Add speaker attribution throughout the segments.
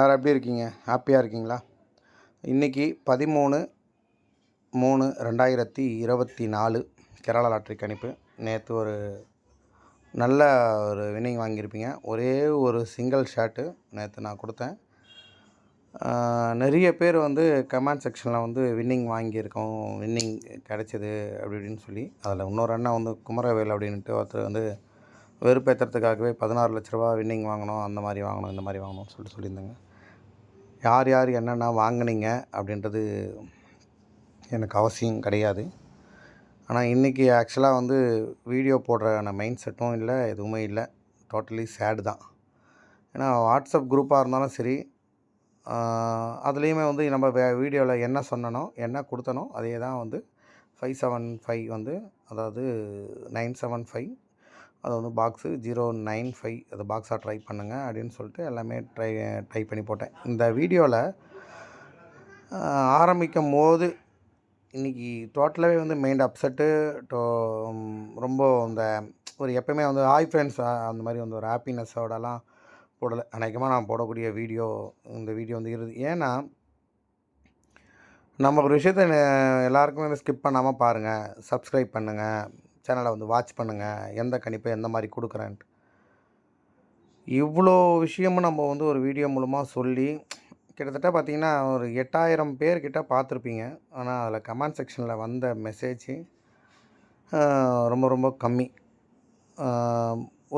Speaker 1: எல்லாரும் எப்படி இருக்கீங்க? ஹாப்பியாக இருக்கீங்களா? இன்றைக்கி பதிமூணு மூணு ரெண்டாயிரத்தி இருபத்தி நாலு கேரளா லாட்ரி கணிப்பு. நேற்று ஒரு நல்ல ஒரு வின்னிங் வாங்கியிருப்பீங்க. ஒரே ஒரு சிங்கிள் ஷர்ட்டு நேற்று நான் கொடுத்தேன். நிறைய பேர் வந்து கமெண்ட் செக்ஷனில் வந்து வின்னிங் வாங்கியிருக்கோம் வின்னிங் கிடச்சிது அப்படி இப்படின்னு சொல்லி அதில் இன்னொரு அண்ணன் வந்து குமரவேல் அப்படின்ட்டு ஒருத்தர் வந்து வெறுப்பேற்றுறதுக்காகவே பதினாறு லட்ச ரூபா வின்னிங் வாங்கணும் அந்த மாதிரி வாங்கணும் இந்த மாதிரி வாங்கணும்னு சொல்லிட்டு சொல்லியிருந்தாங்க. யார் யார் என்னென்ன வாங்குனீங்க அப்படின்றது எனக்கு அவசியம் கிடையாது. ஆனால் இன்றைக்கி ஆக்சுவலாக வந்து வீடியோ போடுற மைண்ட் செட்டும் இல்லை எதுவுமே இல்லை. டோட்டலி சேடு தான். ஏன்னா வாட்ஸ்அப் குரூப்பாக இருந்தாலும் சரி அதுலேயுமே வந்து நம்ம வே வீடியோவில் என்ன சொன்னனோ என்ன கொடுத்தனோ அதே தான் வந்து ஃபைவ் செவன் ஃபைவ் வந்து அதாவது நைன் செவன் ஃபைவ் அது வந்து பாக்ஸு ஜீரோ நைன் ஃபைவ் அது பாக்ஸாக ட்ரை பண்ணுங்கள் அப்படின்னு சொல்லிட்டு எல்லாமே ட்ரை ட்ரை பண்ணி போட்டேன். இந்த வீடியோவில் ஆரம்பிக்கும் போது இன்றைக்கி டோட்டலாகவே வந்து மைண்ட் அப்செட்டு டோ ரொம்ப இந்த ஒரு எப்பயுமே வந்து ஹாய் ஃப்ரெண்ட்ஸ் அந்த மாதிரி வந்து ஒரு ஹாப்பினஸோடலாம் போடலை. அநேகமாக நான் போடக்கூடிய வீடியோ இந்த வீடியோ வந்து இருது ஏன்னா நம்ம ஒரு விஷயத்த எல்லாருக்குமே வந்து ஸ்கிப் பண்ணாமல் பாருங்கள் சப்ஸ்கிரைப் பண்ணுங்கள் சேனலை வந்து வாட்ச் பண்ணுங்கள் எந்த கணிப்பை எந்த மாதிரி கொடுக்குறேன்ட்டு. இவ்வளோ விஷயமும் நம்ம வந்து ஒரு வீடியோ மூலமாக சொல்லி கிட்டத்தட்ட பார்த்தீங்கன்னா ஒரு எட்டாயிரம் பேர்கிட்ட பார்த்துருப்பீங்க ஆனால் அதில் கமெண்ட் செக்ஷனில் வந்த மெசேஜ் ரொம்ப ரொம்ப கம்மி.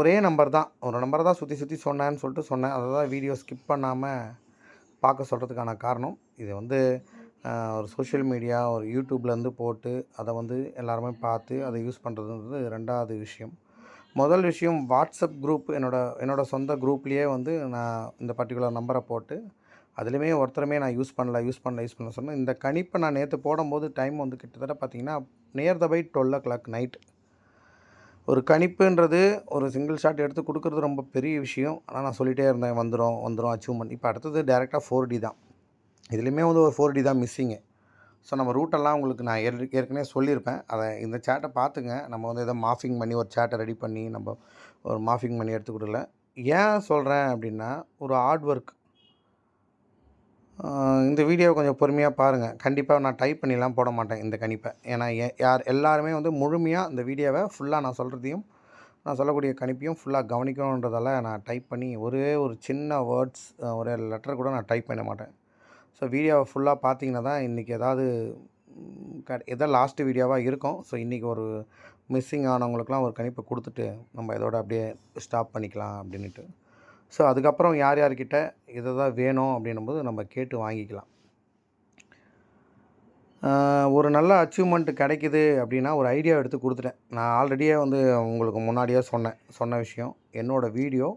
Speaker 1: ஒரே நம்பர் தான். ஒரு நம்பர் தான் சுற்றி சுற்றி சொன்னேன்னு சொல்லிட்டு சொன்னேன். அதை தான் வீடியோ ஸ்கிப் பண்ணாமல் பார்க்க சொல்கிறதுக்கான காரணம். இது வந்து ஒரு சோஷியல் மீடியா ஒரு யூடியூப்லேருந்து போட்டு அதை வந்து எல்லாருமே பார்த்து அதை யூஸ் பண்ணுறதுன்றது ரெண்டாவது விஷயம். முதல் விஷயம் வாட்ஸ்அப் குரூப் என்னோட என்னோடய சொந்த குரூப்லேயே வந்து நான் இந்த பர்டிகுலர் நம்பரை போட்டு அதுலேயுமே ஒருத்தருமே நான் யூஸ் பண்ணல யூஸ் பண்ணல யூஸ் பண்ணல சொன்னேன். இந்த கணிப்பை நான் நேற்று போடும்போது டைம் வந்து கிட்டத்தட்ட பார்த்தீங்கன்னா near the by twelve o'clock night ஒரு கணிப்புன்றது ஒரு சிங்கிள் ஷாட் எடுத்து கொடுக்குறது ரொம்ப பெரிய விஷயம். ஆனால் நான் சொல்லிகிட்டே இருந்தேன் வந்துடும் வந்துடும் அச்சீவ்மெண்ட் இப்போ அடுத்தது டேரெக்டாக ஃபோர் டி தான். இதுலேயுமே வந்து ஒரு ஃபோர் டி தான் மிஸ்ஸிங்கு ஸோ நம்ம ரூட்டெல்லாம் உங்களுக்கு நான் ஏற் ஏற்கனவே சொல்லியிருப்பேன். அதை இந்த சேட்டை பார்த்துங்க. நம்ம வந்து எதோ மாஃபிங் பண்ணி ஒரு சேட்டை ரெடி பண்ணி நம்ம ஒரு மாஃபிங் பண்ணி எடுத்து கொடுக்கல. ஏன் சொல்கிறேன் அப்படின்னா ஒரு ஹார்ட் ஒர்க் இந்த வீடியோவை கொஞ்சம் பொறுமையாக பாருங்கள் கண்டிப்பாக நான் டைப் பண்ணிலாம் போட மாட்டேன் இந்த கணிப்பை. ஏன்னா யார் எல்லாருமே வந்து முழுமையாக இந்த வீடியோவை ஃபுல்லாக நான் சொல்கிறதையும் நான் சொல்லக்கூடிய கணிப்பையும் ஃபுல்லாக கவனிக்கணுன்றதால நான் டைப் பண்ணி ஒரே ஒரு சின்ன வேர்ட்ஸ் ஒரே லெட்டர் கூட நான் டைப் பண்ண மாட்டேன். ஸோ வீடியோவை ஃபுல்லாக பார்த்தீங்கன்னா தான் இன்றைக்கி ஏதாவது ம், க லாஸ்ட்டு வீடியோவாக இருக்கும். ஸோ இன்றைக்கி ஒரு மிஸ்ஸிங் ஆனவங்களுக்குலாம் ஒரு கணிப்பை கொடுத்துட்டு நம்ம இதோட அப்படியே ஸ்டாப் பண்ணிக்கலாம் அப்படின்ட்டு ஸோ அதுக்கப்புறம் யார் யார்கிட்ட இதை தான் வேணும் அப்படின்னும்போது நம்ம கேட்டு வாங்கிக்கலாம். ஒரு நல்ல அச்சீவ்மெண்ட் கிடைக்குது அப்படின்னா ஒரு ஐடியா எடுத்து கொடுத்துட்டேன். நான் ஆல்ரெடியே வந்து உங்களுக்கு முன்னாடியே சொன்னேன் சொன்ன விஷயம். என்னோடய வீடியோ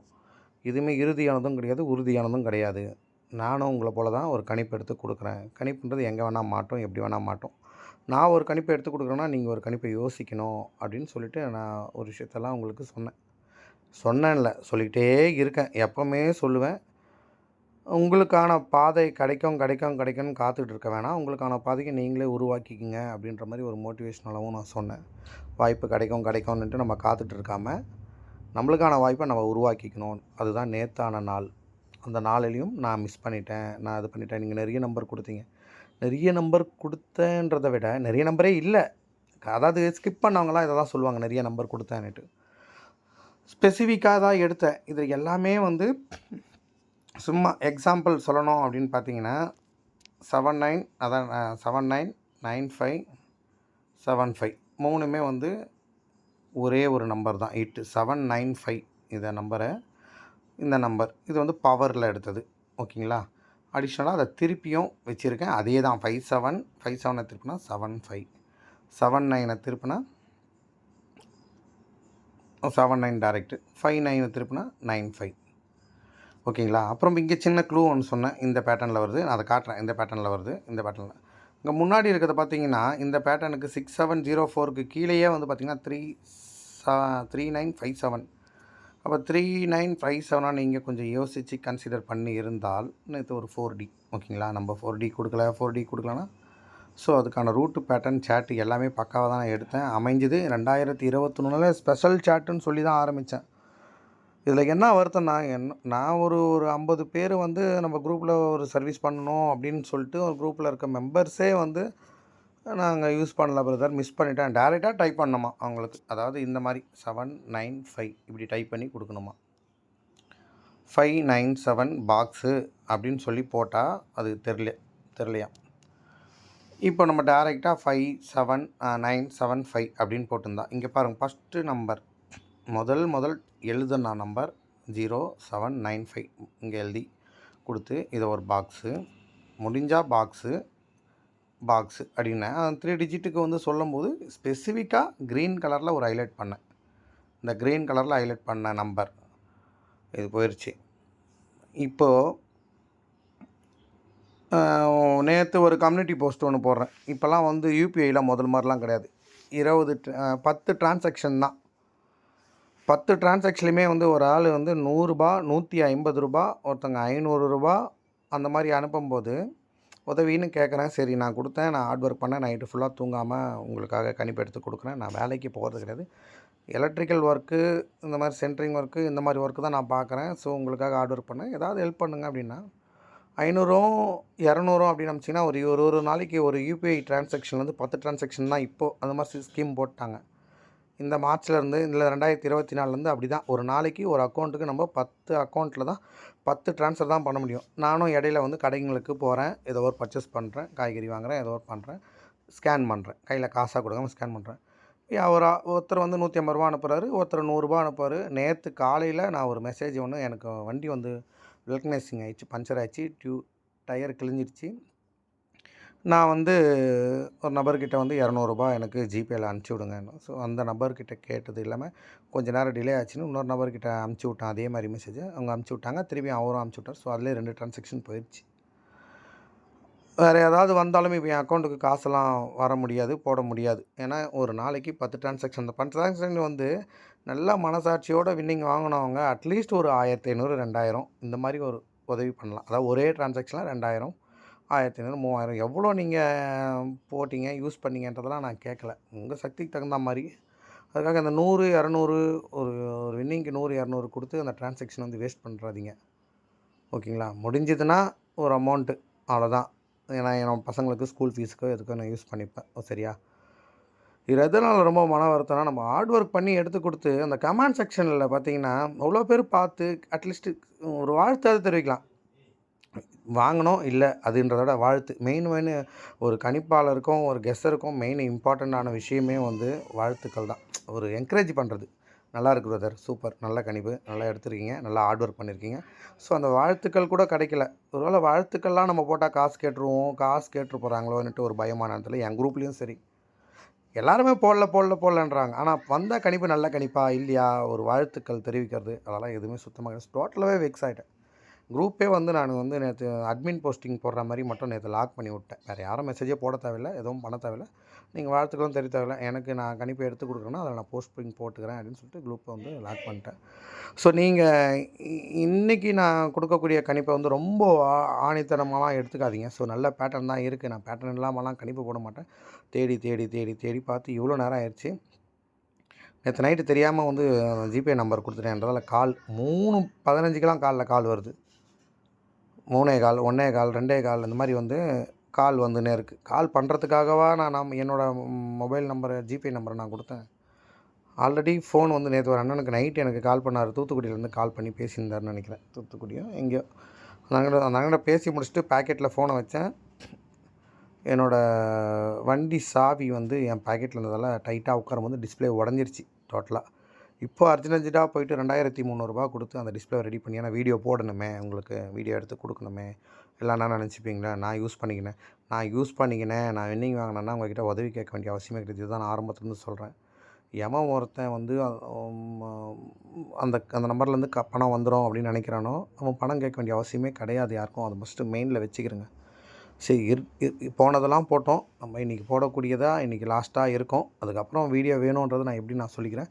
Speaker 1: எதுவுமே இறுதியானதும் கிடையாது உறுதியானதும் கிடையாது. நானும் உங்களை போல தான் ஒரு கணிப்பு எடுத்து கொடுக்குறேன். கணிப்புன்றது எங்கே வேணால் மாட்டோம் எப்படி வேணால் மாட்டோம். நான் ஒரு கணிப்பை எடுத்து கொடுக்குறேன்னா நீங்கள் ஒரு கணிப்பை யோசிக்கணும் அப்படின்னு சொல்லிவிட்டு நான் ஒரு விஷயத்தெல்லாம் உங்களுக்கு சொன்னேன். சொன்னேன்ல சொல்லிக்கிட்டே இருக்கேன். எப்போவுமே சொல்லுவேன். உங்களுக்கான பாதை கிடைக்கும் கிடைக்கும் கிடைக்கும்னு காத்துட்டு இருக்க வேணாம். உங்களுக்கான பாதையை நீங்களே உருவாக்கிக்கிங்க அப்படின்ற மாதிரி ஒரு மோட்டிவேஷ்னலாகவும் நான் சொன்னேன். வாய்ப்பு கிடைக்கும் கிடைக்கும்னுட்டு நம்ம காத்துட்டு இருக்காம நம்மளுக்கான வாய்ப்பை நம்ம உருவாக்கிக்கணும். அதுதான் நேத்தான நாள். அந்த நாளிலையும் நான் மிஸ் பண்ணிட்டேன். நான் இது பண்ணிட்டேன். நீங்கள் நிறைய நம்பர் கொடுத்தீங்க. நிறைய நம்பர் கொடுத்தேன்றதை விட நிறைய நம்பரே இல்லை. அதாவது ஸ்கிப் பண்ணவங்களாம் இதை தான் சொல்லுவாங்க நிறைய நம்பர் கொடுத்தேன்னுட்டு. ஸ்பெசிஃபிக்காக தான் எடுத்தேன். இது எல்லாமே வந்து சும்மா எக்ஸாம்பிள் சொல்லணும் அப்படின்னு பார்த்தீங்கன்னா செவன் நைன் அதான் seven nine nine five seven five மூணுமே வந்து ஒரே ஒரு நம்பர் தான். எயிட்டு செவன் நைன் ஃபைவ் இதை நம்பரை இந்த நம்பர். இது வந்து பவரில் எடுத்தது. ஓகேங்களா? அடிஷ்னலாக அதை திருப்பியும் வச்சுருக்கேன். அதே தான். ஃபைவ் செவன் ஃபைவ் செவனை திருப்பினா செவன் ஃபைவ் செவன் நைனை திருப்பினா செவன் நைன் டேரெக்டு ஃபைவ் நைனை திருப்பினா நைன் ஃபைவ் ஓகேங்களா? அப்புறம் இங்கே சின்ன க்ளூ ஒன்று சொன்னேன். இந்த பேட்டர்னில் வருது. நான் அதை காட்டுறேன். இந்த பேட்டர்னில் வருது. இந்த பேட்டர்னில் இங்கே முன்னாடி இருக்கிறத பார்த்தீங்கன்னா இந்த பேட்டர்னுக்கு சிக்ஸ் செவன் ஜீரோ ஃபோருக்கு கீழேயே வந்து பார்த்திங்கன்னா three three nine five seven அப்போ த்ரீ நைன் ஃபைவ் செவனாக நீங்கள் கொஞ்சம் யோசித்து கன்சிடர் பண்ணி இருந்தால் நேற்று ஒரு ஃபோர் டி ஓகேங்களா? நம்ம ஃபோர் டி கொடுக்கல ஃபோர் டி கொடுக்கலனா ஸோ அதுக்கான ரூட்டு பேட்டர்ன் சேட்டு எல்லாமே பக்காவாக தான் நான் எடுத்தேன். அமைஞ்சது ரெண்டாயிரத்தி இருபத்தொன்னில் ஸ்பெஷல் சேட்டுன்னு சொல்லி தான் ஆரம்பித்தேன் இதில் என்ன வருத்தம்னா என்ன நான் ஒரு ஒரு ஐம்பது பேர் வந்து நம்ம குரூப்பில் ஒரு சர்வீஸ் பண்ணணும் அப்படின்னு சொல்லிட்டு ஒரு குரூப்பில் இருக்க மெம்பர்ஸே வந்து நாங்கள் யூஸ் பண்ணல பிரதர் மிஸ் பண்ணிட்டேன். டேரெக்டாக டைப் பண்ணணுமா அவங்களுக்கு. அதாவது இந்த மாதிரி செவன் நைன் ஃபைவ் இப்படி டைப் பண்ணி கொடுக்கணுமா? ஃபைவ் நைன் செவன் பாக்ஸு அப்படின்னு சொல்லி போட்டால் அது தெரில தெரிலையா இப்போ நம்ம டேரெக்டாக five seven nine seven five அப்படின்னு போட்டிருந்தா இங்கே பாருங்கள் ஃபஸ்ட்டு நம்பர் முதல் முதல் எழுதுனா number zero seven nine five இங்கே எழுதி கொடுத்து இதை ஒரு பாக்ஸு முடிஞ்சால் பாக்ஸு பாக்ஸு அப்படின்னேன். த்ரீ டிஜிட்டுக்கு வந்து சொல்லும்போது ஸ்பெசிஃபிக்காக க்ரீன் கலரில் ஒரு ஹைலைட் பண்ணேன். இந்த க்ரீன் கலரில் ஹைலைட் பண்ண நம்பர் இது போயிடுச்சு இப்போது நேற்று ஒரு கம்யூனிட்டி போஸ்ட் ஒன்று போடுறேன். இப்போல்லாம் வந்து யூபிஐயில் முதல் மாதிரிலாம் கிடையாது. இருபது பத்து டிரான்சாக்ஷன் தான். பத்து டிரான்சாக்ஷன்லையுமே வந்து ஒரு ஆள் வந்து நூறுரூபா நூற்றி ஐம்பது ரூபா ஒருத்தங்க ஐநூறுரூபா அந்த மாதிரி அனுப்பும்போது உதவின்னு கேட்குறேன். சரி நான் கொடுத்தேன். நான் ஹார்ட் ஒர்க் பண்ணேன். நைட்டு ஃபுல்லாக தூங்காமல் உங்களுக்காக கணிப்பு எடுத்து கொடுக்குறேன். நான் வேலைக்கு போகிறது கிடையாது. எலக்ட்ரிக்கல் ஒர்க்கு இந்த மாதிரி சென்ட்ரிங் ஒர்க்கு இந்த மாதிரி ஒர்க்கு தான் நான் பார்க்குறேன். ஸோ உங்களுக்காக ஹார்ட் ஒர்க் பண்ணேன். ஏதாவது ஹெல்ப் பண்ணுங்க அப்படின்னா ஐநூறும் இரநூறும் அப்படின்னு அனுப்பிச்சிங்கன்னா ஒரு ஒரு ஒரு நாளைக்கு ஒரு யூபிஐ டிரான்சாக்ஷன் வந்து பத்து டிரான்சாக்ஷன் தான் இப்போது அந்த மாதிரி ஸ்கீம் போட்டாங்க. இந்த மார்ச்லேருந்து இல்லை ரெண்டாயிரத்தி இருபத்தி நாலுலேருந்து அப்படி தான் ஒரு நாளைக்கு ஒரு அக்கௌண்ட்டுக்கு நம்ம பத்து அக்கௌண்ட்டில் தான் பத்து ட்ரான்ஸ்ஃபர் தான் பண்ண முடியும். நானும் இடையில வந்து கடைங்களுக்கு போகிறேன் ஏதோ ஒரு பர்ச்சேஸ் பண்ணுறேன் காய்கறி வாங்குறேன். ஏதோ ஒரு பண்ணுறேன் ஸ்கேன் பண்ணுறேன் கையில் காசாக கொடுக்காம ஸ்கேன் பண்ணுறேன் ஒரு ஒருத்தர் வந்து நூற்றி ஐம்பது ரூபா அனுப்புகிறாரு ஒருத்தர் நூறுரூபா அனுப்புவார் நேற்று காலையில் நான் ஒரு மெசேஜ் ஒன்று எனக்கு வண்டி வந்து வில்க்னேசிங் ஆயிடுச்சு. பஞ்சர் ஆயிடுச்சு. டியூ டயர் கிழிஞ்சிடுச்சு நான் வந்து ஒரு நபர்கிட்ட வந்து இரநூறுபா எனக்கு ஜிபேயில் அனுப்பிச்சி விடுங்கன்னு ஸோ அந்த நபர்கிட்ட கேட்டது இல்லாமல் கொஞ்சம் நேரம் டிலே ஆச்சுன்னு இன்னொரு நபர்கிட்ட அனுப்பிச்சி விட்டேன். அதே மாதிரி மெசேஜ் அவங்க அனுப்பிச்சி விட்டாங்க. திருப்பி அவரும் அனுப்பிச்சி விட்டார். ஸோ அதிலே ரெண்டு ட்ரான்சாக்ஷன் போயிடுச்சு வேறு ஏதாவது வந்தாலும் இப்போ என் அக்கௌண்ட்டுக்கு காசெல்லாம் வர முடியாது போட முடியாது. ஏன்னா ஒரு நாளைக்கு பத்து டிரான்சாக்ஷன் அந்த பத்து டிரான்சாக்ஷன் வந்து நல்லா மனசாட்சியோட வின்னிங் வாங்கினவங்க அட்லீஸ்ட் ஒரு ஆயிரத்தி ஐநூறு ரெண்டாயிரம் இந்த மாதிரி ஒரு உதவி பண்ணலாம். அதாவது ஒரே டிரான்சாக்ஷனில் ரெண்டாயிரம். ஆயிரத்தி ஐநூறு மூவாயிரம். எவ்வளோ நீங்கள் போட்டிங்க யூஸ் பண்ணீங்கன்றதெல்லாம் நான் கேட்கல. உங்கள் சக்திக்கு தகுந்த மாதிரி. அதுக்காக அந்த நூறு இரநூறு ஒரு ஒரு வின்னிங்க்கு நூறு இரநூறு கொடுத்து அந்த டிரான்சாக்ஷன் வந்து வேஸ்ட் பண்ணுறாதீங்க ஓகேங்களா? முடிஞ்சதுன்னா ஒரு அமௌண்ட்டு. அவ்வளோதான். ஏன்னா என் பசங்களுக்கு ஸ்கூல் ஃபீஸுக்கோ எதுக்கோ நான் யூஸ் பண்ணிப்பேன். ஓ, சரியா? இது எதனால் ரொம்ப மன வருத்தம்னா நம்ம ஹார்ட் ஒர்க் பண்ணி எடுத்து கொடுத்து அந்த கமெண்ட் செக்ஷனில் பார்த்தீங்கன்னா அவ்வளோ பேர் பார்த்து அட்லீஸ்ட்டு ஒரு வாழ்த்தாவது தெரிவிக்கலாம். வாங்கணும் இல்லை அதுன்றதோட வாழ்த்து. மெயின் மெயின் ஒரு கணிப்பாளருக்கும் ஒரு கெஸ்ஸருக்கும் மெயின் இம்பார்ட்டண்ட்டான விஷயமே வந்து வாழ்த்துக்கள் தான். ஒரு என்கரேஜ் பண்ணுறது நல்லா இருக்கு பிரதர் சூப்பர் நல்ல கணிப்பு. நல்லா எடுத்திருக்கீங்க. நல்லா ஹார்ட் ஒர்க் பண்ணியிருக்கீங்க ஸோ அந்த வாழ்த்துக்கள் கூட கிடைக்கல. ஒருவேளை வாழ்த்துக்கள்லாம் நம்ம போட்டால் காசு கேட்டுருவோம் காசு கேட்டு போகிறாங்களோன்னுட்டு ஒரு பயமான இடத்துல என் குரூப்லேயும் சரி. எல்லாருமே போடல போடல போடலன்றாங்க. ஆனால் வந்தால் கணிப்பு நல்ல கணிப்பா இல்லையா? ஒரு வாழ்த்துக்கள் தெரிவிக்கிறது. அதெல்லாம் எதுவுமே சுத்தமாக டோட்டலாகவே வெக்ஸ் ஆகிட்டேன் குரூப்பே வந்து நான் வந்து நேற்று அட்மின் போஸ்டிங் போடுற மாதிரி மட்டும் நேற்று லாக் பண்ணி விட்டேன். வேறு யாரும் மெசேஜே போட தேவையில்லை எதுவும் பண்ண தேவையில்லை. நீங்கள் வாழ்த்துக்களும் தெரிய தேவையில்லை. எனக்கு நான் கணிப்பு எடுத்து கொடுக்குறேன்னா அதில் நான் போஸ்டிங் போட்டுக்கிறேன் அப்படின்னு சொல்லிட்டு குரூப்பை வந்து லாக் பண்ணிட்டேன். ஸோ நீங்கள் இன்றைக்கி நான் கொடுக்கக்கூடிய கணிப்பை வந்து ரொம்ப ஆணித்தனமாலாம் எடுத்துக்காதீங்க. ஸோ நல்ல பேட்டர்ன் தான் இருக்குது நான் பேட்டர்ன் இல்லாமலாம் கணிப்பு போட மாட்டேன். தேடி தேடி தேடி தேடி பார்த்து இவ்வளோ நேரம் ஆயிடுச்சு நேற்று நைட்டு தெரியாமல் வந்து ஜிபே நம்பர் கொடுத்துட்டேன்றதால் கால் மூணு பதினஞ்சுக்கெலாம் காலில் கால் வருது. மூணே கால் ஒன்றே கால் ரெண்டே கால் இந்த மாதிரி வந்து கால் வந்துன்னே இருக்குது கால் பண்ணுறதுக்காகவா நான் நம் என்னோடய மொபைல் நம்பரை ஜிபே நம்பரை நான் கொடுத்தேன். ஆல்ரெடி ஃபோன் வந்து நேற்று ஒரு அண்ணனுக்கு நைட் எனக்கு கால் பண்ணார். தூத்துக்குடியிலேருந்து கால் பண்ணி பேசியிருந்தாருன்னு நினைக்கிறேன். தூத்துக்குடியோ எங்கேயோ. அந்த அண்ணன் அந்த பேசி முடிச்சுட்டு பேக்கெட்டில் ஃபோனை வச்சேன். என்னோடய வண்டி சாவி வந்து என் பாக்கெட்டில் இருந்ததால் டைட்டாக உட்காரும்போது டிஸ்ப்ளே உடஞ்சிருச்சு டோட்டலாக இப்போ அர்ஜென்டாக போயிட்டு ரெண்டாயிரத்தி முந்நூறுரூபா கொடுத்து அந்த டிஸ்ப்ளே ரெடி பண்ணி ஏன்னா வீடியோ போடணுமே உங்களுக்கு வீடியோ எடுத்து கொடுக்கணுமே எல்லாம் நான் நினச்சிப்பீங்களா நான் யூஸ் பண்ணிக்கினேன். நான் யூஸ் பண்ணிக்கினேன் நான் வின்னிங் வாங்கினேன்னா உங்ககிட்ட உதவி கேட்க வேண்டிய அவசியமே கிடையாது. இதுதான் நான் ஆரம்பத்துலேருந்து சொல்கிறேன் எவன் ஒருத்தன் வந்து அந்த அந்த நம்பர்லேருந்து க பணம் வந்துடும் அப்படின்னு நினைக்கிறானோ அவன் பணம் கேட்க வேண்டிய அவசியமே கிடையாது. யாருக்கும் அதை ஃபஸ்ட்டு மெயினில் வச்சுக்கிறேங்க சரி இரு போனதெல்லாம் போட்டோம். நம்ம இன்றைக்கி போடக்கூடியதாக இன்றைக்கி லாஸ்ட்டாக இருக்கும். அதுக்கப்புறம் வீடியோ வேணுன்றது நான் எப்படி நான் சொல்லிக்கிறேன்.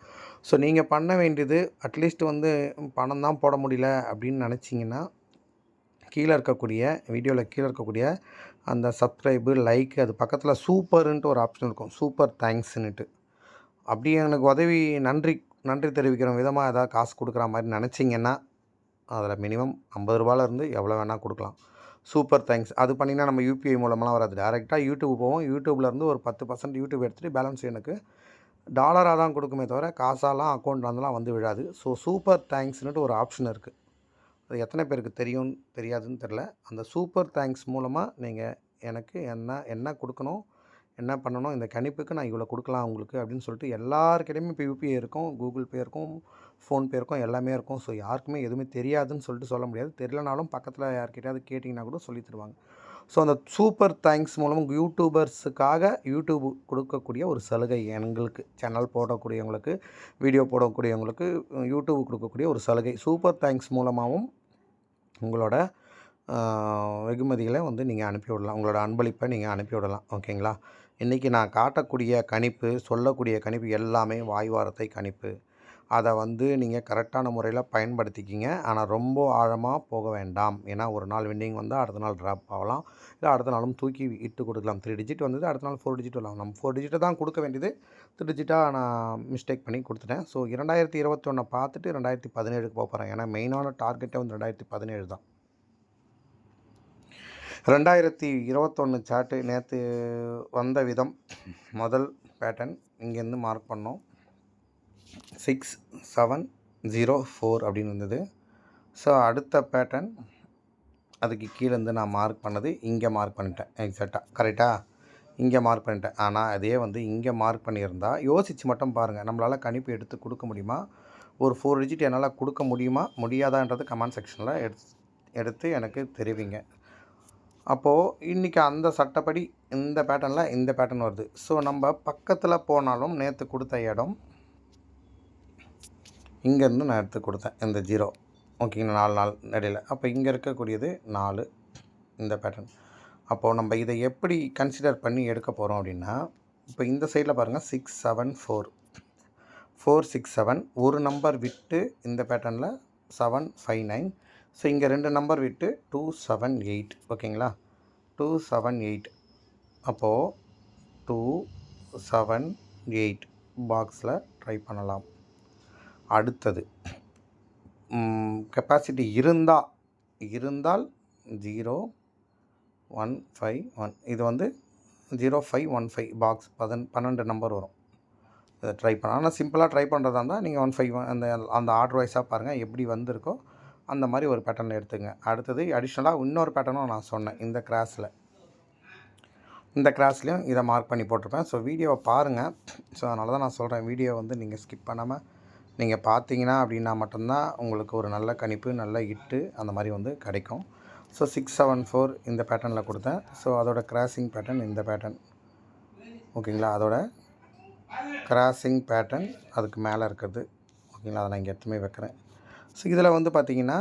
Speaker 1: ஸோ நீங்கள் பண்ண வேண்டியது அட்லீஸ்ட் வந்து பணம் தான் போட முடியல அப்படின்னு நினச்சிங்கன்னா கீழே இருக்கக்கூடிய வீடியோவில் கீழே இருக்கக்கூடிய அந்த சப்ஸ்கிரைபு லைக்கு அது பக்கத்தில் சூப்பர்ன்ட்டு ஒரு ஆப்ஷன் இருக்கும். சூப்பர் தேங்க்ஸ்ன்னுட்டு அப்படியே எனக்கு உதவி நன்றி நன்றி தெரிவிக்கிற விதமாக ஏதாவது காசு கொடுக்குற மாதிரி நினச்சிங்கன்னா அதில் மினிமம் ஐம்பது ரூபாயிலேருந்து எவ்வளோ வேணால் கொடுக்கலாம். Super thanks. அது பண்ணிங்கன்னா நம்ம யூபிஐ மூலமெல்லாம் வராது. டேரெக்டாக யூடியூப் போவோம். யூடியூப்லேருந்து ஒரு பத்து பர்சன்ட் யூடியூப் எடுத்துகிட்டு பேலன்ஸ் எனக்கு டாலராக தான் கொடுக்குமே தவிர காசாலாம் அக்கௌண்ட் வந்து விழாது. ஸோ சூப்பர் தேங்க்ஸ்னுட்டு ஒரு ஆப்ஷன் இருக்குது அது எத்தனை பேருக்கு தெரியும் தெரியாதுன்னு தெரில அந்த சூப்பர் தேங்க்ஸ் மூலமாக நீங்கள் எனக்கு என்ன என்ன கொடுக்கணும் என்ன பண்ணணும்? இந்த கணிப்புக்கு நான் இவ்வளோ கொடுக்கலாம் உங்களுக்கு அப்படின்னு சொல்லிட்டு எல்லாருக்கிட்டையுமே இப்போ யூபிஐ இருக்கும் கூகுள் பே இருக்கும் ஃபோன்பே இருக்கும் எல்லாமே இருக்கும். ஸோ யாருக்குமே எதுவுமே தெரியாதுன்னு சொல்லிட்டு சொல்ல முடியாது. தெரியலனாலும் பக்கத்தில் யார்கிட்டயாவது கேட்டிங்கன்னா கூட சொல்லி தருவாங்க. ஸோ அந்த சூப்பர் தேங்க்ஸ் மூலம் யூடியூபர்ஸுக்காக யூடியூப் கொடுக்கக்கூடிய ஒரு சலுகை எங்களுக்கு சேனல் போடக்கூடியவங்களுக்கு வீடியோ போடக்கூடியவங்களுக்கு யூடியூப் கொடுக்கக்கூடிய ஒரு சலுகை. சூப்பர் தேங்க்ஸ் மூலமாகவும் உங்களோட வெகுமதிகளை வந்து நீங்கள் அனுப்பிவிடலாம். உங்களோட அன்பளிப்பை நீங்கள் அனுப்பி விடலாம் ஓகேங்களா? இன்றைக்கி நான் காட்டக்கூடிய கணிப்பு சொல்லக்கூடிய கணிப்பு எல்லாமே வாய்வாரத்தை கணிப்பு. அதை வந்து நீங்கள் கரெக்டான முறையில் பயன்படுத்திக்கிங்க. ஆனால் ரொம்ப ஆழமாக போக வேண்டாம். ஏன்னா ஒரு நாள் வின்னிங் வந்தால் அடுத்த நாள் ட்ராப் ஆகலாம். இல்லை அடுத்த நாளும் தூக்கி இட்டு கொடுக்கலாம். த்ரீ டிஜிட் வந்தது அடுத்த நாள் ஃபோர் டிஜிட் வரலாம். நம்ம ஃபோர் டிஜிட்டை தான் கொடுக்க வேண்டியது. த்ரீ டிஜிட்டாக நான் மிஸ்டேக் பண்ணி கொடுத்துட்டேன். ஸோ இரண்டாயிரத்தி இருபத்தொன்னை பார்த்துட்டு ரெண்டாயிரத்தி பதினேழுக்கு போக போகிறேன் ஏன்னா மெயினான டார்கெட்டே வந்து ரெண்டாயிரத்தி பதினேழு தான். ரெண்டாயிரத்தி இருபத்தொன்று சார்ட்டு நேற்று வந்த விதம். முதல் பேட்டர்ன் இங்கேருந்து மார்க் பண்ணோம். சிக்ஸ் செவன் ஜீரோ ஃபோர் அப்படின்னு இருந்தது. ஸோ அடுத்த பேட்டர்ன் அதுக்கு கீழேருந்து நான் மார்க் பண்ணது இங்கே மார்க் பண்ணிட்டேன். எக்ஸாக்டாக கரெக்டாக இங்கே மார்க் பண்ணிட்டேன். ஆனால் அதே வந்து இங்கே மார்க் பண்ணியிருந்தா யோசித்து மட்டும் பாருங்கள் நம்மளால் கணிப்பு எடுத்து கொடுக்க முடியுமா? ஒரு ஃபோர் டிஜிட் என்னால் கொடுக்க முடியுமா? முடியாதான்றது கமெண்ட் செக்ஷனில் எடுத்து எடுத்து எனக்கு தெரிவிங்க. அப்போது இன்றைக்கி அந்த சட்டப்படி இந்த பேட்டர்னில் இந்த பேட்டர்ன் வருது. ஸோ நம்ம பக்கத்தில் போனாலும் நேற்று கொடுத்த இடம் இங்கேருந்து நான் எடுத்து கொடுத்தேன் இந்த ஜீரோ ஓகேங்களா நாலு நாள் இடையில். அப்போ இங்கே இருக்கக்கூடியது நாலு இந்த பேட்டர்ன் அப்போது நம்ம இதை எப்படி கன்சிடர் பண்ணி எடுக்க போகிறோம் அப்படின்னா இப்போ இந்த சைடில் பாருங்கள் six seven four four six seven ஒரு நம்பர் விட்டு இந்த பேட்டர்னில் செவன் ஃபைவ் நைன் ஸோ இங்கே ரெண்டு நம்பர் விட்டு டூ செவன் எயிட் ஓகேங்களா? Two seven eight. அப்போது டூ செவன் எயிட் பாக்ஸில் ட்ரை பண்ணலாம். அடுத்தது கெப்பாசிட்டி இருந்தால் இருந்தால் ஜீரோ ஒன் ஃபைவ் ஒன். இது வந்து zero five one five box பதன் பன்னெண்டு நம்பர் வரும். இதை ட்ரை பண்ண ஆனால் சிம்பிளாக ட்ரை பண்ணுறதா இருந்தால் நீங்கள் ஒன் ஃபைவ் அந்த அந்த ஆர்டர் வைஸாக பாருங்கள் எப்படி வந்திருக்கோ அந்த மாதிரி ஒரு பேட்டர்ன் எடுத்துங்க. அடுத்தது அடிஷ்னலாக இன்னொரு பேட்டர்னும் நான் சொன்னேன் இந்த கிராஸில் இந்த கிராஸ்லேயும் இதை மார்க் பண்ணி போட்டிருப்பேன். ஸோ வீடியோவை பாருங்கள் ஸோ அதனால தான் நான் சொல்கிறேன் வீடியோ வந்து நீங்கள் ஸ்கிப் பண்ணாமல் நீங்கள் பார்த்தீங்கன்னா அப்படின்னா மட்டும்தான் உங்களுக்கு ஒரு நல்ல கணிப்பு நல்ல இட்டு அந்த மாதிரி வந்து கிடைக்கும். ஸோ சிக்ஸ் செவன் ஃபோர் இந்த பேட்டர்னில் கொடுத்தேன். ஸோ அதோட கிராசிங் பேட்டர்ன் இந்த பேட்டர்ன் ஓகேங்களா? அதோட கிராசிங் பேட்டர்ன் அதுக்கு மேலே இருக்கிறது. ஓகேங்களா? அதை நான் இங்கே எடுத்துமே வைக்கிறேன். ஸோ இதில் வந்து பார்த்தீங்கன்னா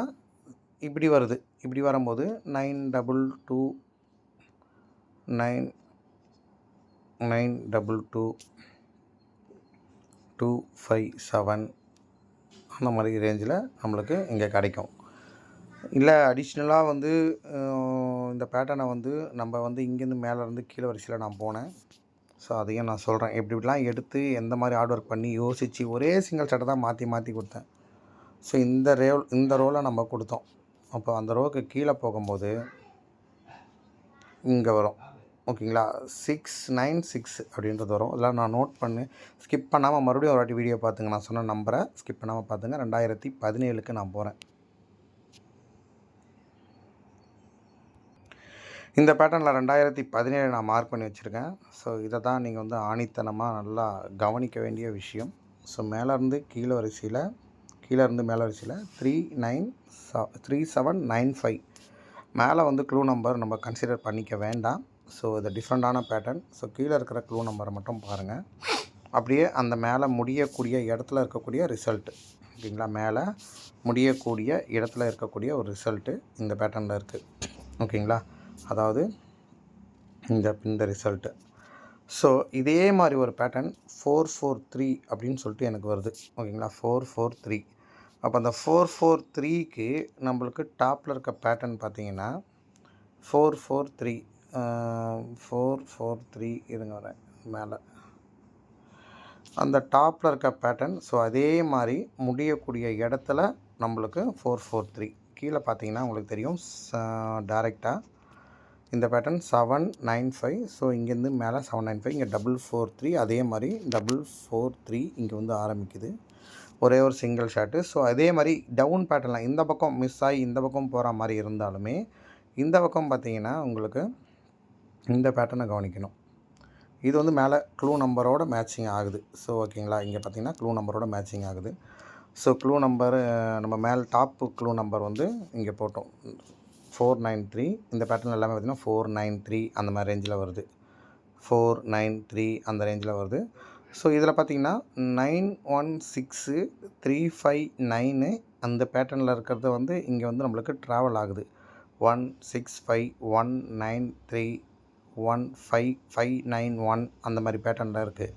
Speaker 1: இப்படி வருது. இப்படி வரும்போது nine double two nine nine double two two five seven அந்த மாதிரி ரேஞ்சில் நம்மளுக்கு இங்கே கிடைக்கும். இல்லை அடிஷ்னலாக வந்து இந்த பேட்டர்னை வந்து நம்ம வந்து இங்கேருந்து மேலேருந்து கீழே வரிசையில் நான் போனேன். ஸோ அதையும் நான் சொல்கிறேன் எப்படி இப்படிலாம் எடுத்து எந்த மாதிரி ஹார்ட் ஒர்க் பண்ணி யோசித்து ஒரே சிங்கிள் சட்டை தான் மாற்றி மாற்றி கொடுத்தேன். ஸோ இந்த ரோல் இந்த ரோலை நம்ம கொடுத்தோம். அப்போ அந்த ரோவுக்கு கீழே போகும்போது இங்கே வரும். ஓகேங்களா? சிக்ஸ் நைன் சிக்ஸ் அப்படின்றது வரும். இதெல்லாம் நான் நோட் பண்ணி ஸ்கிப் பண்ணாமல் மறுபடியும் ஒரு வாட்டி வீடியோ பார்த்துங்க. நான் சொன்ன நம்பரை ஸ்கிப் பண்ணாமல் பார்த்துங்க. ரெண்டாயிரத்தி பதினேழுக்கு நான் போகிறேன் இந்த பேட்டர்னில் ரெண்டாயிரத்தி பதினேழு நான் மார்க் பண்ணி வச்சுருக்கேன். ஸோ இதை தான் நீங்கள் வந்து ஆணித்தனமாக நல்லா கவனிக்க வேண்டிய விஷயம். ஸோ மேலேருந்து கீழே வரிசையில் கீழே இருந்து மேலே வரிசையில் three nine three seven nine five மேலே வந்து க்ளூ நம்பர் நம்ம கன்சிடர் பண்ணிக்க வேண்டாம். ஸோ இது டிஃப்ரெண்ட்டான பேட்டர்ன் ஸோ கீழே இருக்கிற க்ளூ நம்பரை மட்டும் பாருங்கள் அப்படியே அந்த மேலே முடியக்கூடிய இடத்துல இருக்கக்கூடிய ரிசல்ட்டு ஓகேங்களா? மேலே முடியக்கூடிய இடத்துல இருக்கக்கூடிய ஒரு ரிசல்ட்டு இந்த பேட்டர்னில் இருக்குது ஓகேங்களா? அதாவது இந்த இந்த ரிசல்ட்டு ஸோ இதே மாதிரி ஒரு பேட்டர்ன் ஃபோர் ஃபோர் த்ரீ அப்படின்னு சொல்லிட்டு எனக்கு வருது. ஓகேங்களா? ஃபோர் ஃபோர் த்ரீ அப்போ அந்த ஃபோர் ஃபோர் த்ரீக்கு நம்மளுக்கு டாப்பில் இருக்க பேட்டர்ன் பார்த்தீங்கன்னா four four three four four three இருங்க வரேன் மேலே. அந்த டாப்பில் இருக்க பேட்டர்ன் ஸோ அதே மாதிரி முடியக்கூடிய இடத்துல நம்மளுக்கு ஃபோர் ஃபோர் த்ரீ கீழே பார்த்தீங்கன்னா உங்களுக்கு தெரியும் டேரெக்டாக இந்த pattern seven nine five so இங்கேருந்து மேலே செவன் நைன் ஃபைவ் இங்கே டபுள் ஃபோர் த்ரீ அதே மாதிரி டபுள் ஃபோர் த்ரீ இங்கே வந்து ஆரம்பிக்குது. ஒரே ஒரு சிங்கிள் ஷாட்டு ஸோ அதே மாதிரி டவுன் பேட்டர்னில் இந்த பக்கம் மிஸ் ஆகி இந்த பக்கம் போகிற மாதிரி இருந்தாலுமே இந்த பக்கம் பார்த்தீங்கன்னா உங்களுக்கு இந்த பேட்டர்னை கவனிக்கணும். இது வந்து மேலே க்ளூ நம்பரோட மேட்சிங் ஆகுது. ஸோ ஓகேங்களா இங்கே பார்த்தீங்கன்னா க்ளூ நம்பரோட மேட்சிங் ஆகுது. ஸோ க்ளூ நம்பர் நம்ம மேல் டாப்பு க்ளூ நம்பர் வந்து இங்கே போட்டோம். ஃபோர் நைன் த்ரீ இந்த பேட்டர்ன் எல்லாமே பார்த்திங்கன்னா ஃபோர் நைன் த்ரீ அந்த மாதிரி ரேஞ்சில் வருது. ஃபோர் நைன் த்ரீ அந்த ரேஞ்சில் வருது. ஸோ இதில் பார்த்தீங்கன்னா nine one six three five nine அந்த பேட்டர்னில் இருக்கிறது வந்து இங்கே வந்து நம்மளுக்கு ட்ராவல் ஆகுது. One six five one nine three one five five nine one அந்த மாதிரி பேட்டர்னில் இருக்குது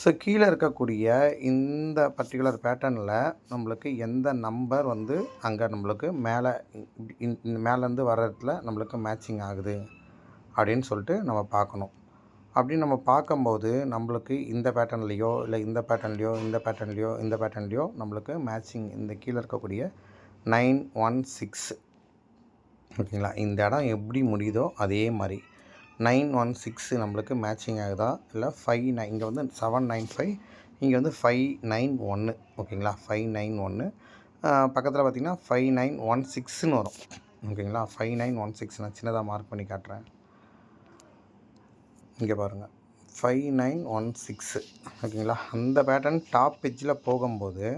Speaker 1: ஸோ கீழே இருக்கக்கூடிய இந்த பர்டிகுலர் பேட்டர்னில் நம்மளுக்கு எந்த நம்பர் வந்து அங்கே நம்மளுக்கு மேலே மேலேருந்து வர இடத்துல நம்மளுக்கு மேட்சிங் ஆகுது அப்படின்னு சொல்லிட்டு நம்ம பார்க்கணும். அப்படின்னு நம்ம பார்க்கும்போது நம்மளுக்கு இந்த பேட்டர்ன்லேயோ இல்லை இந்த பேட்டர்ன்லேயோ இந்த பேட்டர்ன்லேயோ இந்த பேட்டர்ன்லேயோ நம்மளுக்கு மேட்சிங் இந்த கீழே இருக்கக்கூடிய நைன் ஒன் சிக்ஸ் ஓகேங்களா? இந்த இடம் எப்படி முடியுதோ அதே மாதிரி நைன் ஒன் சிக்ஸு நம்மளுக்கு மேட்சிங் ஆகுதா? இல்லை ஃபைவ் நைன் இங்கே வந்து செவன் நைன் ஃபைவ் இங்கே வந்து ஃபைவ் நைன் ஒன்று ஓகேங்களா? ஃபைவ் நைன் ஒன்று பக்கத்தில் பார்த்திங்கன்னா ஃபைவ் நைன் ஒன் சிக்ஸ்னு வரும். ஓகேங்களா? ஃபைவ் நைன் ஒன் சிக்ஸ் நான் சின்னதாக மார்க் பண்ணி காட்டுறேன். இங்கே பாருங்கள் ஃபைவ் நைன் ஒன் சிக்ஸு ஓகேங்களா? அந்த பேட்டர்ன் டாப் பெஜ்ஜில் போகும்போது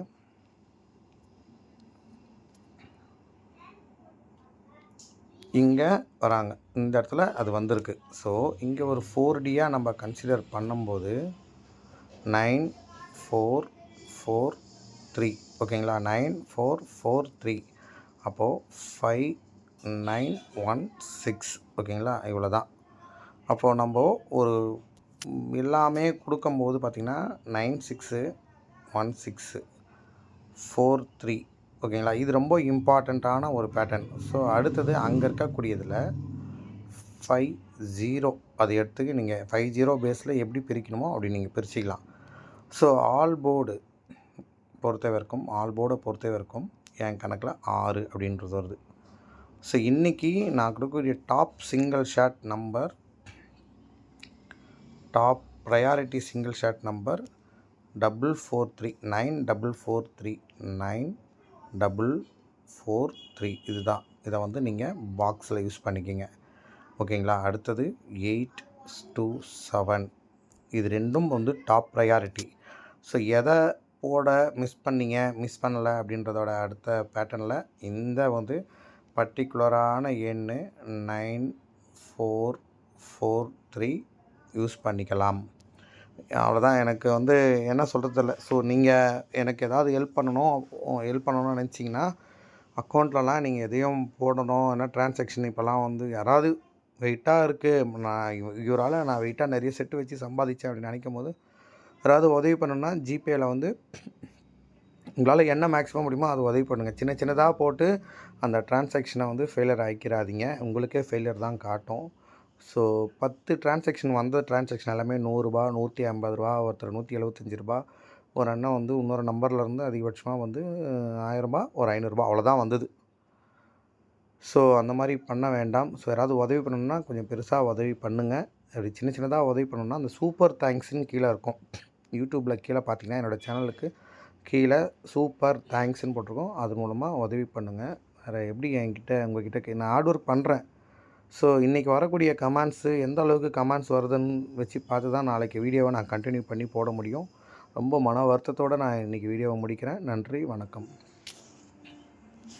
Speaker 1: இங்கே வராங்க. இந்த இடத்துல அது வந்திருக்கு. ஸோ இங்கே ஒரு ஃபோர் டியாக நம்ம கன்சிடர் பண்ணும்போது நைன் ஃபோர் ஃபோர் த்ரீ ஓகேங்களா? நைன் ஃபோர் ஃபோர் த்ரீ அப்போது ஃபைவ் நைன் ஒன் சிக்ஸ் ஓகேங்களா? இவ்வளோ தான் அப்போது நம்ம ஒரு எல்லாமே கொடுக்கும்போது பார்த்திங்கன்னா nine six one six four three ஓகேங்களா? இது ரொம்ப இம்பார்ட்டண்ட்டான ஒரு பேட்டர்ன் ஸோ அடுத்தது அங்கே இருக்கக்கூடியதில் ஃபைவ் ஜீரோ அது எடுத்துக்கு நீங்கள் ஃபைவ் ஜீரோ பேஸில் எப்படி பிரிக்கணுமோ அப்படி நீங்கள் பிரிச்சிக்கலாம். ஸோ ஆல் போர்டு பொறுத்த வரைக்கும் ஆல் போர்டை பொறுத்த வரைக்கும் என் கணக்கில் ஆறு அப்படின்றது வருது. ஸோ இன்றைக்கி நான் கொடுக்கக்கூடிய top single shot number top priority single shot number double four three nine double four three nine double four three இதுதான். இதை வந்து நீங்கள் பாக்ஸில் யூஸ் பண்ணிக்கிங்க. ஓகேங்களா? அடுத்தது எயிட் டூ செவன். இது ரெண்டும் வந்து டாப் ப்ரையாரிட்டி. ஸோ எதை போட மிஸ் பண்ணீங்க மிஸ் பண்ணலை அப்படின்றதோட அடுத்த பேட்டர்னில் இந்த வந்து பர்டிகுலரான எண் nine four four three use பண்ணிக்கலாம். அவ்வளோதான் எனக்கு வந்து என்ன சொல்கிறது இல்லை ஸோ நீங்கள் எனக்கு ஏதாவது ஹெல்ப் பண்ணணும் ஹெல்ப் பண்ணணும்னு நினச்சிங்கன்னா அக்கௌண்ட்லலாம் நீங்கள் எதையும் போடணும். ஏன்னா டிரான்சாக்ஷன் இப்போல்லாம் வந்து யாராவது வெயிட்டாக இருக்குது நான் இவரால் நான் வெயிட்டாக நிறைய செட்டு வச்சு சம்பாதிச்சேன் அப்படின்னு நினைக்கும் போது யாராவது உதவி பண்ணணும்னா ஜிபேயில் வந்து உங்களால் என்ன மேக்ஸிமம் முடியுமோ அது உதவி பண்ணுங்கள் சின்ன சின்னதாக போட்டு அந்த ட்ரான்சாக்ஷனை வந்து ஃபெயிலியர் ஆகிக்கிறாதீங்க உங்களுக்கே ஃபெயிலியர் தான் காட்டும். ஸோ பத்து டிரான்சாக்ஷன் வந்த டிரான்சாக்ஷன் எல்லாமே நூறுரூபா நூற்றி ஐம்பது ரூபா ஒருத்தர் நூற்றி எழுபத்தஞ்சி ரூபா. ஒரு அண்ணன் வந்து இன்னொரு நம்பர்லேருந்து அதிகபட்சமாக வந்து ஆயிரரூபா ஒரு ஐநூறுரூபா அவ்வளோதான் வந்தது. ஸோ அந்த மாதிரி பண்ண வேண்டாம். ஸோ யாராவது உதவி பண்ணணுன்னா கொஞ்சம் பெருசாக உதவி பண்ணுங்கள் அப்படி சின்ன சின்னதாக உதவி பண்ணணுன்னா அந்த சூப்பர் தேங்க்ஸ்னு கீழே இருக்கும். யூடியூப்பில் கீழே பார்த்தீங்கன்னா என்னோடய சேனலுக்கு கீழே சூப்பர் தேங்க்ஸ்னு போட்டிருக்கோம். அது மூலமாக உதவி பண்ணுங்கள் வேறு எப்படி என்கிட்ட உங்ககிட்ட நான் ஹார்ட் ஒர்க் பண்ணுறேன் ஸோ இன்றைக்கி வரக்கூடிய கமெண்ட்ஸு எந்த அளவுக்கு கமெண்ட்ஸ் வருதுன்னு வச்சு பார்த்து தான் நாளைக்கு வீடியோவை நான் கண்டினியூ பண்ணி போட முடியும். ரொம்ப மன வருத்தத்தோடு நான் இன்றைக்கி வீடியோவை முடிக்கிறேன். நன்றி வணக்கம்.